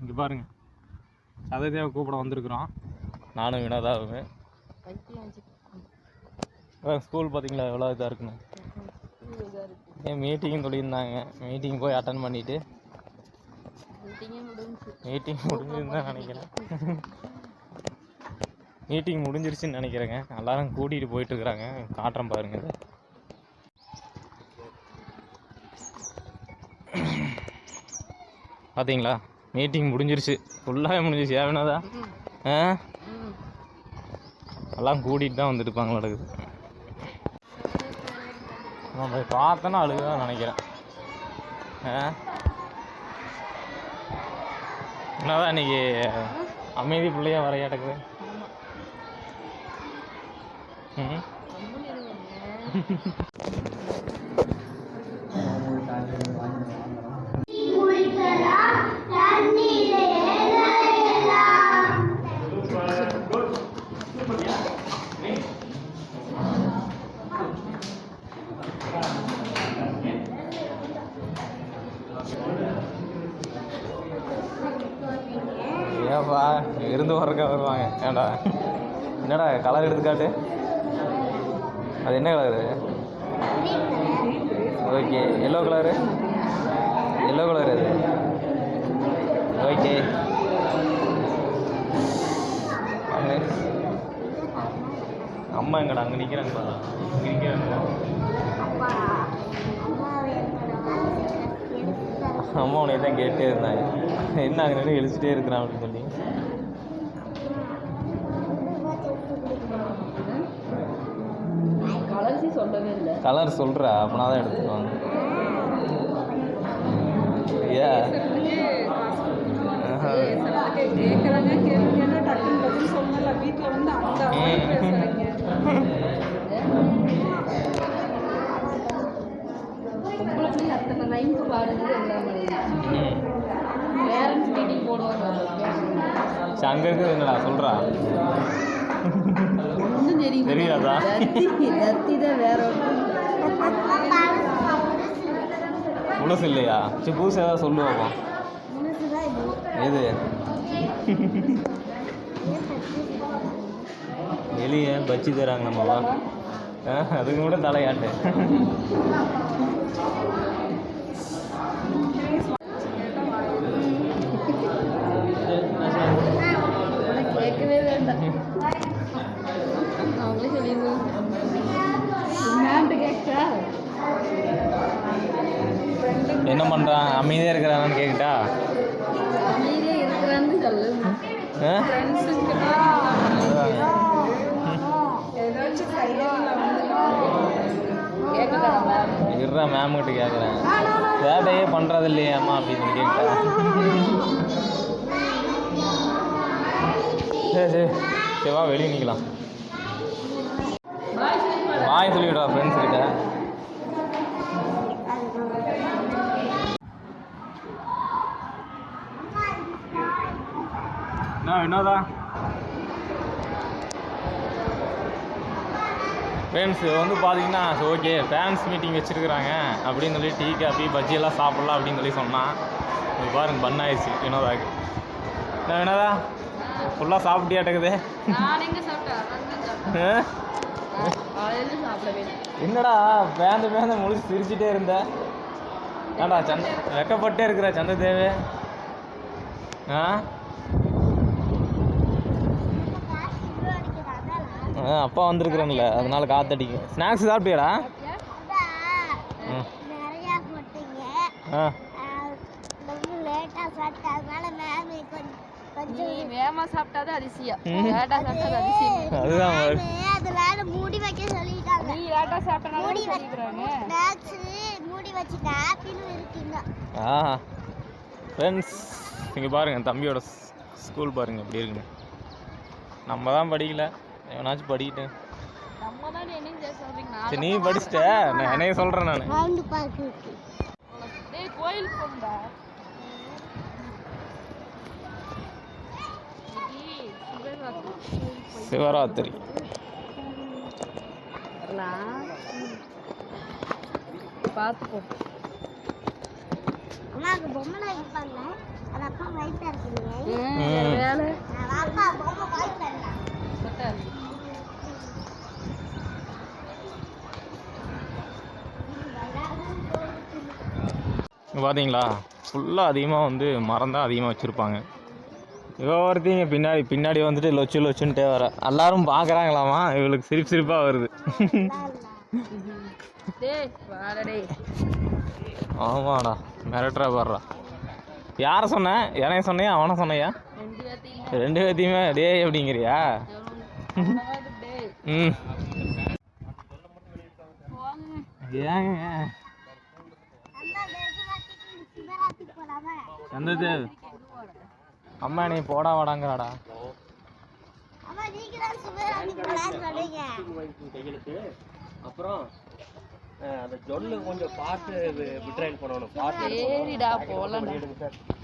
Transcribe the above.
இங்கே பாருங்க. சததேவ கூப்பிட வந்திருக்கிறோம். நானும் வினோதாவும் ஸ்கூல் பார்த்தீங்களா எவ்வளோ இதாக இருக்குன்னு? ஏன் மீட்டிங் சொல்லியிருந்தாங்க. மீட்டிங் போய் அட்டன் பண்ணிவிட்டு மீட்டிங் முடிஞ்சிருன்னு தான் நினைக்கிறேன். மீட்டிங் முடிஞ்சிருச்சுன்னு நினைக்கிறேங்க. எல்லாரும் கூட்டிகிட்டு போயிட்டுருக்குறாங்க காட்டுறேன் பாருங்க. பார்த்தீங்களா மீட்டிங் முடிஞ்சிருச்சு. ஃபுல்லாகவே முடிஞ்சிருச்சு. ஏன் வேணாதா? ஆ? எல்லாம் கூட்டிகிட்டு தான் வந்துருப்பாங்க நடக்குது நம்ம போய் பார்த்தோன்னா அழுகுதான் நினைக்கிறேன். ஆ? என்னதான் இன்னைக்கு அமைதி பிள்ளையா வரையா கிடக்குது? ம் ஏன்பா இருந்து வரக்கா வருவாங்க. ஏண்டா என்னடா கலர் எடுத்துக்காட்டு? அது என்ன colour okay yellow colour yellow colour அது ஓகே அம்மா எங்கடா? அங்கே நிற்கிறாங்க இங்கே நிற்கிறாங்க அம்மா உன்னை தான் கேட்டே இருந்தாங்க. என்ன அங்கே நின்று எழுச்சிட்டே இருக்கிறான் அப்படின்னு சொல்லி. கலர் சொல்கிறா அப்படின்னா தான் எடுத்துக்குவாங்க. ஏ? அத்தனை லைன்ஸ் பேரண்ட்ஸ் மீட்டிங் போடுவாங்க. என்னடா சொல்கிறா தெரியும்? தெரியாதா? தத்தி தான் வேற முழுசு இல்லையா சரி புதுசு ஏதாவது சொல்லுவோம்? எது? எலிய பச்சி தராங்க நம்மவா அதுக்கு கூட தலையாட்டு. கேட்கவே வேண்டாம். பண்ணுறான் அமைதியாக இருக்கிறானான்னு கேட்கலாம் இருறா மேம் கிட்ட கேட்குறேன் வேலையே பண்ணுறது இல்லையாம்மா அப்படின்னு சொல்லி கேட்டா சரி சரி. சரி வா வெளியே நிற்கலாம் வாய் சொல்லிவிடா ஃப்ரெண்ட்ஸ் கிட்ட. என்ன வினோதா ஃப்ரெண்ட்ஸ் வந்து பார்த்தீங்கன்னா ஓகே ஃபேன்ஸ் மீட்டிங் வச்சுருக்குறாங்க அப்படின்னு சொல்லி டீ காஃபி பஜ்ஜி எல்லாம் சாப்பிட்லாம் அப்படின்னு சொல்லி சொன்னான் இது பாருங்க பண்ண ஆயிடுச்சு வினோதாக்கு என்ன வினோதா ஃபுல்லாக சாப்பிட்டியாட்டக்குது நான். என்னடா பேந்த பேந்த முழிச்சு சிரிச்சிட்டே இருந்த? ஏன்டா சந்த வெக்கப்பட்டே இருக்கிற சந்த தேவே ஆ ஆ, அப்பா வந்திருக்கிறேன்ல அதனால காத்தடிக்கும். ஸ்நாக்ஸ் சாப்பிட்டியாடா? இருக்குங்க. ஃப்ரெண்ட்ஸ் இங்கே பாருங்கள் தம்பியோட ஸ்கூல் பாருங்கள் எப்படி இருக்குன்னு. நம்ம தான் படிக்கல. எவனாச்சும் படிக்கிட்டேன் நம்ம தான் என்ன சொல்றீங்க சரி நீ படிச்சிட்ட. நான் என்னைய சொல்கிறேன் நான். சிவராத்திரி. பார்த்து அம்மாவுக்கு பொம்மை அது அப்பா வயிற்றா இருக்குங்க. வேலை. பொம்மை இங்க பார்த்தீங்களா ஃபுல்லாக அதிகமாக வந்து மரம் தான் அதிகமாக வச்சுருப்பாங்க. இவ ஒருத்தீங்க பின்னாடி பின்னாடி வந்துட்டு லொச்சு லொச்சுன்ட்டே வர. எல்லாரும் பார்க்குறாங்களாமா இவளுக்கு சிரிப்பு சிரிப்பாக வருது. ஆமாடா மிரட்டுறா பாடுறா யாரை சொன்னேன் என்னைய சொன்னியா? அவனை சொன்னையா? ரெண்டு பேர்த்தையும் டேய் அப்படிங்கிறியா? ம். ஏங்க அந்த தேசவாசிக்கு அம்மா நீ போடா வாடாங்கிறாடா. அப்புறம் அந்த ஜொல்லு கொஞ்சம் பார்த்து விட்ரைன் பண்ணணும் பார்த்து சரிடா போலாம்